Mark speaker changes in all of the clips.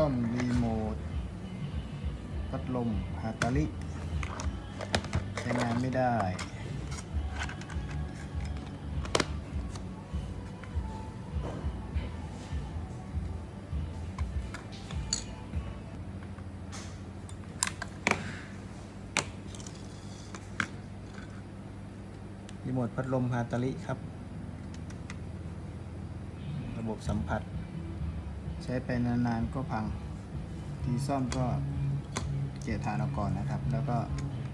Speaker 1: ซ่อมรีโมทพัดลมฮาตาลิ ใช้งานไม่ได้รีโมทพัดลมฮาตาลิครับ ระบบสัมผัส ใช้ไปนานๆก็พัง ทีซ่อมก็เกียร์ฐานเอาก่อนนะครับ แล้วก็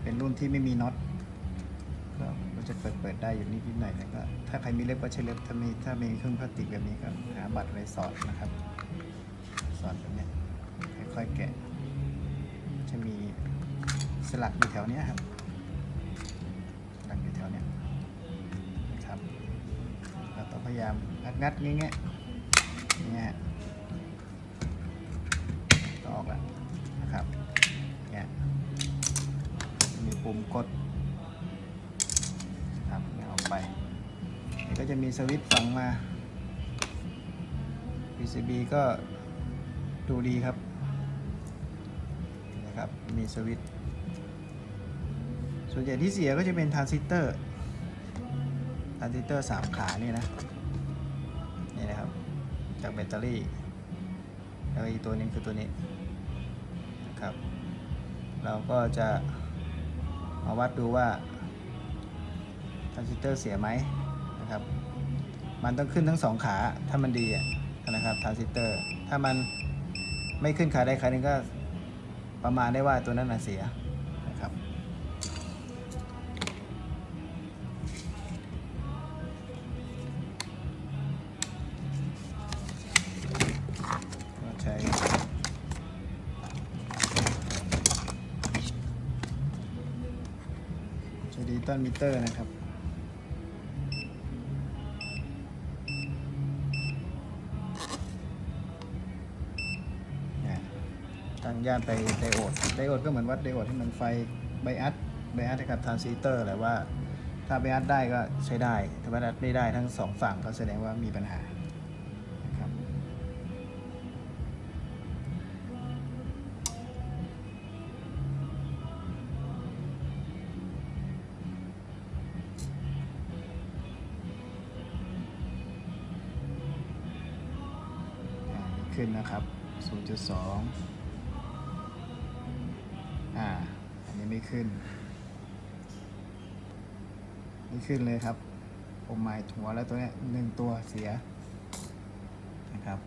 Speaker 1: เป็นรุ่นที่ไม่มีน็อตก็จะเปิดเปิดได้อยู่นิดๆหน่อยแต่ก็ถ้าใครมีเล็บก็ใช้เล็บถ้ามีถ้ามีเครื่องพลาสติกแบบนี้ก็หาบัตรอะไรสอดนะครับ สอดแบบนี้ค่อยๆแกะ จะมีสลักอยู่แถวนี้ครับสลักอยู่แถวนี้นะครับเราต้องพยายามงัดๆงี้เงี้ยเงี้ยฮะ ออกแล้วนะครับเนี่ยมีปุ่มกดนะครับเนี่ยออกไปเดี๋ยวก็จะมีสวิตช์ฝังมา PCB ก็ดูดีครับนะครับ มีสวิตช์ส่วนใหญ่ที่เสียก็จะเป็นทรานซิสเตอร์ทรานซิสเตอร์สามขานี่นะนี่นะครับ จากแบตเตอรี่แล้วอีกตัวนึงคือตัวนี้ นะครับ เราก็จะมาวัดดูว่าทรานซิสเตอร์เสียไหมนะครับ มันต้องขึ้นทั้งสองขาถ้ามันดีนะครับทรานซิสเตอร์ ถ้ามันไม่ขึ้นขาใดขาหนึ่งก็ประมาณได้ว่าตัวนั้นน่ะเสีย ใช้ดิจิตอลมิเตอร์นะครับเนี่ยตั้งย่านไปไดโอด ไดโอดก็เหมือนวัดไดโอดที่มันไฟไบอัสไบอัสกับทรานซิสเตอร์แหละว่า ถ้าไบอัสได้ก็ใช้ได้ ถ้าไบอัสไม่ได้ทั้งสองฝั่งก็แสดงว่ามีปัญหา ขึ้นนะครับ 0.2 อ่า อันนี้ไม่ขึ้น ไม่ขึ้นเลยครับ ผมหมายหัวแล้วตัวนี้หนึ่งตัวเสียนะครับ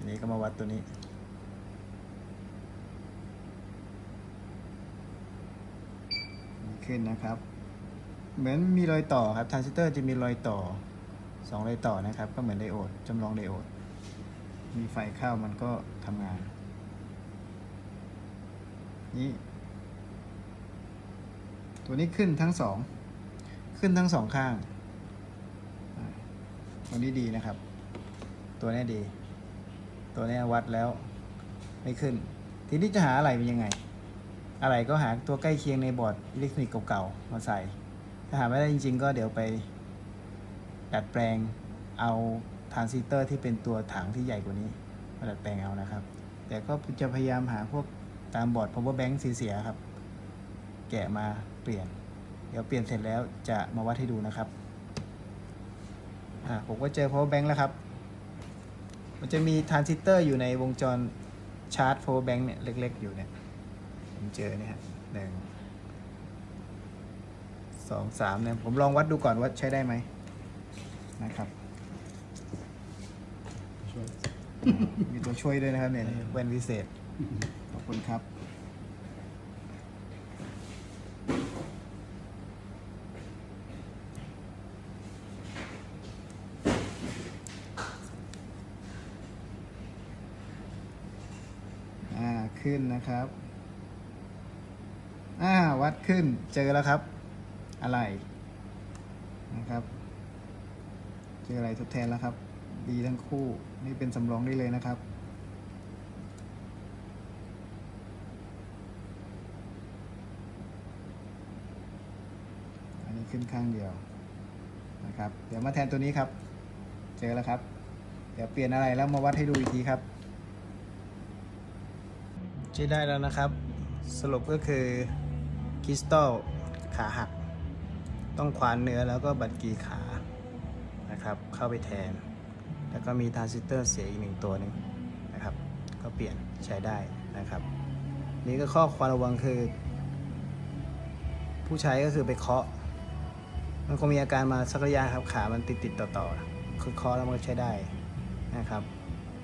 Speaker 1: ที นี้ก็มาวัดตัวนี้ขึ้นนะครับ เหมือนมีรอยต่อครับทรานซิสเตอร์จะมีรอยต่อสองรอยต่อนะครับ ก็เหมือนไดโอดจำลองไดโอด มีไฟเข้ามันก็ทำงาน นี่ ตัวนี้ขึ้นทั้งสอง ขึ้นทั้งสองข้างตัวนี้ดีนะครับ ตัวนี้ดี ตัวนี้วัดแล้วไม่ขึ้น ทีนี้จะหาอะไรเป็นยังไง อะไรก็หาตัวใกล้เคียงในบอร์ดอิเล็กทรอนิกส์เก่าๆมาใส่ ถ้าหาไม่ได้จริง ๆ ก็เดี๋ยวไปดัดแปลงเอาทรานซิสเตอร์ที่เป็นตัวถังที่ใหญ่กว่านี้มาดัดแปลงเอานะครับ แต่ก็จะพยายามหาพวกตามบอร์ด power bank เสียๆครับ แกะมาเปลี่ยน เดี๋ยวเปลี่ยนเสร็จแล้วจะมาวัดให้ดูนะครับ อ่าผมก็เจอ power bank แล้วครับ มันจะมีทรานซิสเตอร์อยู่ในวงจรชาร์จ power bank เนี่ยเล็ก ๆ อยู่เนี่ย ผมเจอเนี่ยฮะหนึ่งสองสามเนี่ย ผมลองวัดดูก่อนว่าใช้ได้ไหมนะครับ
Speaker 2: ช่วย
Speaker 1: มีตัวช่วยด้วยนะครับเนี่ยแว่นวิเศษ ขอบคุณครับ อ่า ขึ้นนะครับ อ่า วัดขึ้น เจอแล้วครับ อะไร นะครับ G คืออะไรทดแทนแล้วครับ ดีทั้งคู่ นี่เป็นสำรองได้เลยนะครับ อันนี้ขึ้นข้างเดียว นะครับ เดี๋ยวมาแทนตัวนี้ครับ เจอแล้วครับ เดี๋ยวเปลี่ยนอะไรแล้วมาวัดให้ดูอีกทีครับ ที่ได้แล้วนะครับ สรุปก็คือคริสตัลขาหัก ต้องควานเนื้อแล้วก็บัดกีขานะครับ เข้าไปแทน แล้วก็มีทรานซิสเตอร์เสียอีกหนึ่งตัวหนึ่งนะครับ ก็เปลี่ยนใช้ได้นะครับ นี่ก็ข้อควรระวังคือ ผู้ใช้ก็คือไปเคาะ มันคงมีอาการมาสักระยะครับขามันติดติดต่อต่อๆคือเคาะแล้วมันใช้ได้นะครับ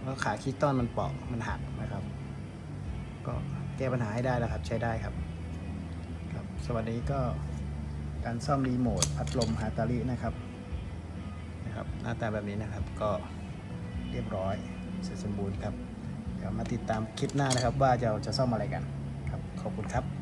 Speaker 1: แล้วขาคีต้อนมันเปาะมันหักนะครับ ก็แก้ปัญหาให้ได้แล้วครับ ใช้ได้ครับครับสวัสดีก็การซ่อมรีโมทพัดลมฮาตารินะครับนะครับ หน้าตาแบบนี้นะครับก็เรียบร้อยเสร็จสมบูรณ์ครับเดี๋ยวมาติดตามคลิปหน้านะครับ ว่าจะจะซ่อมอะไรกันครับขอบคุณครับ